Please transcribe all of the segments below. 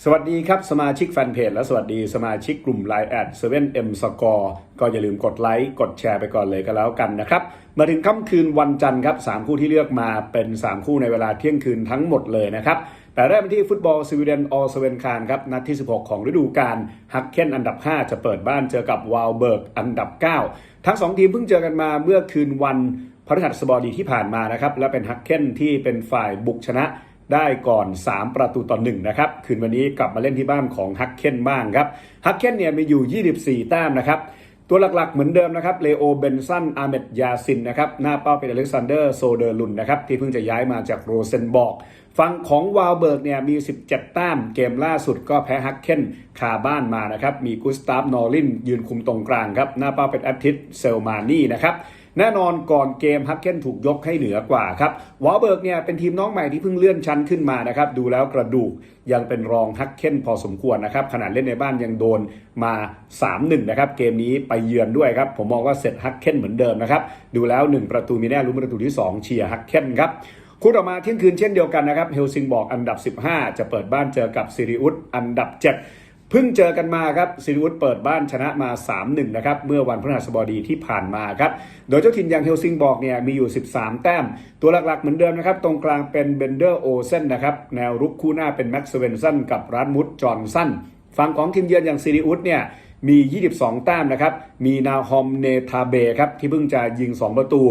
สวัสดีครับ สมาชิกแฟนเพจและสวัสดีสมาชิกกลุ่ม Line แอด 7M Score ก็อย่าลืมกดไลค์กดแชร์ไปก่อนเลยก็แล้วกันนะครับ มาถึงค่ำคืนวันจันทร์ครับ3คู่ที่เลือกมาเป็น 3 คู่ในเวลาเที่ยงคืนทั้งหมดเลยนะครับแต่เริ่มที่ฟุตบอลสวีเดนออสเวนคารครับนัดที่ 16 ของฤดูกาลฮักเคนอันดับ 5 จะเปิดบ้านเจอกับวาลเบิร์กอันดับ 9 ทั้ง 2 ทีมเพิ่งเจอกันมาเมื่อคืนวันพฤหัสบดีที่ผ่านมานะครับและเป็นฮักเคนที่เป็นฝ่ายบุกชนะ ได้ก่อน 3 ประตูต่อ1นะครับ คืนวันนี้กลับมาเล่นที่บ้านของฮักเคนบ้างครับ ฮักเคนเนี่ยมีอยู่ 24 แต้มนะครับ ตัวหลักๆเหมือนเดิมนะครับ เลโอ เบนซัน อาเมดยาซินนะครับ หน้าเป้าเป็นอเล็กซานเดอร์โซเดอร์ลุนนะครับ ที่เพิ่งจะย้ายมาจากโรเซนบอกฝั่งของวาลเบิร์กเนี่ยมี 17 แต้ม เกมล่าสุดก็แพ้ฮักเคนคาบ้านมานะครับ มีกุสตาฟ นอรินยืนคุมตรงกลางครับ หน้าเป้าเป็นแอตทิสเซลมานี่นะครับ แน่นอนก่อนเกมฮักเคนถูกยกให้เหนือกว่าครับวอลเบิร์กเนี่ยเป็นทีมน้องใหม่ที่เพิ่งเลื่อนชั้นขึ้นมานะครับดูแล้วกระดูกยังเป็นรองฮักเคนพอสมควรนะครับขนาดเล่นในบ้านยังโดนมา 3-1 นะครับเกมนี้ไปเยือนด้วยครับผมมองว่าเสร็จฮักเคนเหมือนเดิมนะครับดูแล้ว 1 ประตูมีแน่ลุ้นประตูที่ 2 เชียร์ฮักเคนครับคู่ต่อมาเที่ยงคืนเช่นเดียวกันนะครับเฮลซิงบอกอันดับ 15 จะเปิดบ้านเจอกับซิริอุสอันดับ 7 พิ่งเจอกันมาครับซิริอุสเปิดบ้านชนะมา 3-1 นะครับ เมื่อวันพฤหัสบดีที่ผ่านมาครับ โดยเจ้าถิ่นอย่างเฮลซิงบอกเนี่ยมีอยู่ 13 แต้ม ตัวหลักๆเหมือนเดิมนะครับ ตรงกลางเป็นเบนเดอร์โอเซนนะครับ แนวรุกคู่หน้าเป็นแม็กซ์เวนสันกับรันมุดจอห์นสันฝั่งของทีมเยือนอย่างซิริอุสเนี่ยมี 22 แต้มนะครับ มีนาฮอมเนทาเบครับ ที่เพิ่งจะยิง 2 ประตู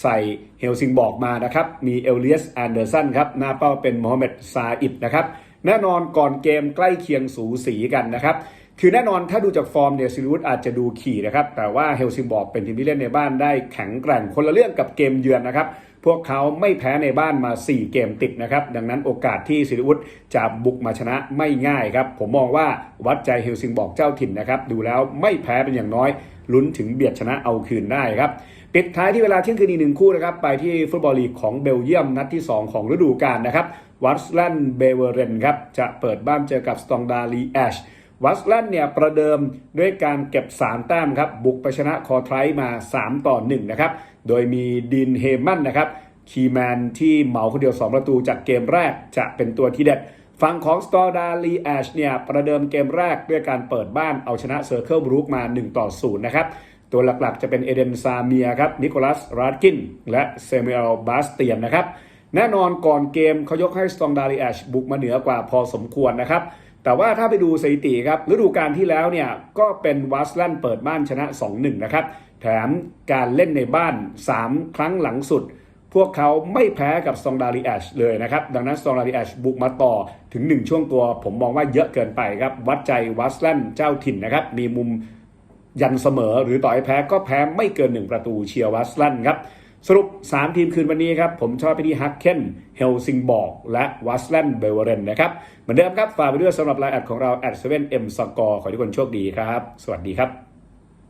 ใส่เฮลซิงบอกมานะครับ มีเอลเลียสแอนเดอร์สันครับ หน้าเป้าเป็นโมฮัมเหม็ดซาอิดนะครับ แน่นอนก่อนเกมใกล้เคียงสูสีกันนะครับคือแน่นอนถ้าดูจากฟอร์มเนี่ยซิลิวุฒอาจจะดูขี่นะครับ แต่ว่าเฮลซิงบอกเป็นทีมที่เล่นในบ้านได้แข็งแกร่งคนละเรื่องกับเกมเยือนนะครับ พวกเขาไม่แพ้ในบ้านมา 4 เกมติดนะครับ ดังนั้นโอกาสที่ซิลิวุฒจะบุกมาชนะไม่ง่ายครับ ผมมองว่าวัดใจเฮลซิงบอกเจ้าถิ่นนะครับ ดูแล้วไม่แพ้เป็นอย่างน้อย ลุ้นถึงเบียดชนะเอาคืนได้ครับปิดท้ายที่เวลาเที่ยงคืนอีกหนึ่งคู่นะครับไปที่ฟุตบอลลีกของเบลเยียมนัดที่ 2 ของฤดูกาลนะครับวัตส์แลนด์เบเวอร์เรนครับจะเปิดบ้านเจอกับสตองดาลีแอชวัสแลนด์เนี่ยประเดิมด้วยการเก็บ 3 แต้มครับบุกไปชนะคอไทรมา 3 ต่อ 1 นะครับ โดยมีดินเฮมันนะครับคีแมนที่เหมาคนเดียว 2 ประตูจากเกมแรกจะเป็นตัวที่เด็ด ฝั่งของสตอร์ดาลีแอชเนี่ยประเดิมเกมแรกด้วยการเปิดบ้านเอาชนะเซอร์เคิลบรูคมา 1 ต่อ 0 นะครับ ตัวหลักๆจะเป็นเอเดนซาเมียครับนิโคลัสราดกิน และเซมิเอลบาสเตียนนะครับ แน่นอนก่อนเกมเขายกให้สตองดาลีแอชบุกมาเหนือกว่าพอสมควรนะครับ แต่ว่าถ้าไปดูสถิติครับฤดูกาลที่แล้วเนี่ยก็เป็นวัสแลนเปิดบ้านชนะ 2-1 นะครับ แถมการเล่นในบ้าน 3 ครั้งหลังสุด พวกเขาไม่แพ้กับสตองดาลีแอชเลยนะครับ ดังนั้นสตองดาลีแอชบุกมาต่อถึง 1 ช่วงตัว ผมมองว่าเยอะเกินไปครับ วัดใจวัสแลนด์เจ้าถิ่นนะครับ มีมุมยันเสมอหรือต่อให้แพ้ก็แพ้ไม่เกิน 1 ประตูเชียร์วัสลันครับสรุป 3 ทีมคืนวันนี้ครับ ผมชอบไปที่ฮักเคนเฮลซิงบอร์กและวัสลันเบเวเรนนะครับ เหมือนเดิมครับ ฝากไปด้วยสำหรับรายแอดของเราแอด 7M Score ขอให้ทุกคนโชคดีครับ สวัสดีครับ